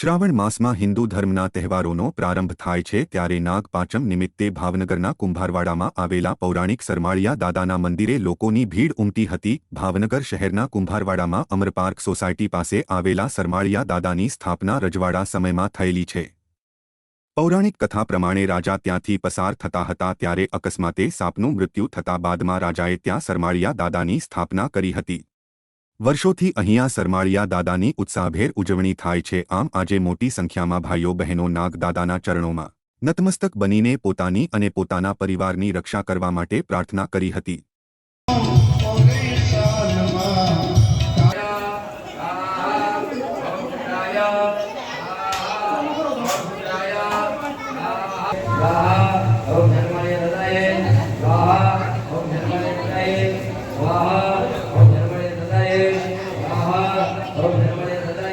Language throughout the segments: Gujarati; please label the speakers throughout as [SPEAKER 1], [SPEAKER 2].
[SPEAKER 1] શ્રાવણ માસમાં હિન્દુ ધર્મના તહેવારોનો પ્રારંભ થાય છે ત્યારે નાગપાંચમ નિમિત્તે ભાવનગરના કુંભારવાડામાં આવેલા પૌરાણિક સરમાળિયા દાદાના મંદિરે લોકોની ભીડ ઉમટી હતી. ભાવનગર શહેરના કુંભારવાડામાં અમરપાર્ક સોસાયટી પાસે આવેલા સરમાળિયા દાદાની સ્થાપના રજવાડા સમયમાં થયેલી છે. પૌરાણિક કથા પ્રમાણે રાજા ત્યાંથી પસાર થતા હતા ત્યારે અકસ્માતે સાપનું મૃત્યુ થતા બાદમાં રાજાએ ત્યાં સરમાળિયા દાદાની સ્થાપના કરી હતી. વર્ષોથી અહીંયા સરમાળિયા દાદાની ઉત્સાહભેર ઉજવણી થાય છે આમ આજે મોટી સંખ્યામાં ભાઈઓ બહેનો નાગ દાદાના ચરણોમાં નતમસ્તક બનીને પોતાની અને પોતાના પરિવારની રક્ષા કરવા માટે પ્રાર્થના કરી હતી
[SPEAKER 2] ઓમ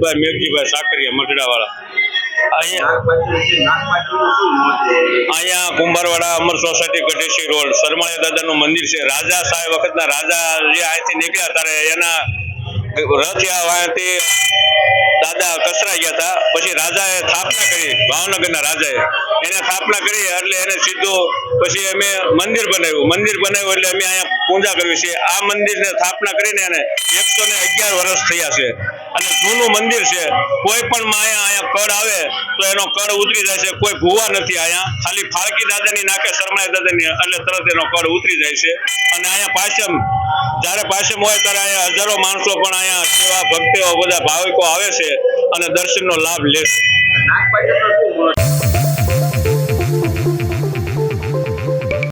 [SPEAKER 3] ભાઈ મેઘજીભાઈ સાકરિયા મઢડાવાળા. અહીંયા કુંભારવાડા અમર સોસાયટી ગઢેશી રોડ. સરમાળિયા દાદાનું મંદિર છે. રાજા સાહેબ વખતના રાજા જે અહીંથી નીકળ્યા, ત્યારે એના રથ દાદા કસરાઈ ગયા હતા. પછી રાજાએ સ્થાપના કરી, ભાવનગરના રાજાએ. એને સ્થાપના કરી એટલે એને સીધું પછી અમે મંદિર બનાવ્યું. મંદિર બનાવ્યું એટલે અમે અહીંયા પૂજા કરવી છે. આ મંદિરને સ્થાપના કરીને એને એકસો ને અગિયાર વર્ષ થયા છે. અને જૂનું મંદિર છે. કોઈ પણ માયા અહીંયા કડ આવે તો એનો કળ ઉતરી જાય છે. કોઈ ભૂવા નથી અહીંયા. ખાલી ફાળકી દાદાની નાખે શરમાય દાદાની, એટલે તરત એનો કડ ઉતરી જાય છે. અને અહીંયા પાછમ જ્યારે પાછમ હોય ત્યારે અહીંયા હજારો માણસો પણ અહીંયા સેવા ભક્તિઓ બધા ભાવિકો આવે છે. અને દર્શનનો લાભ લે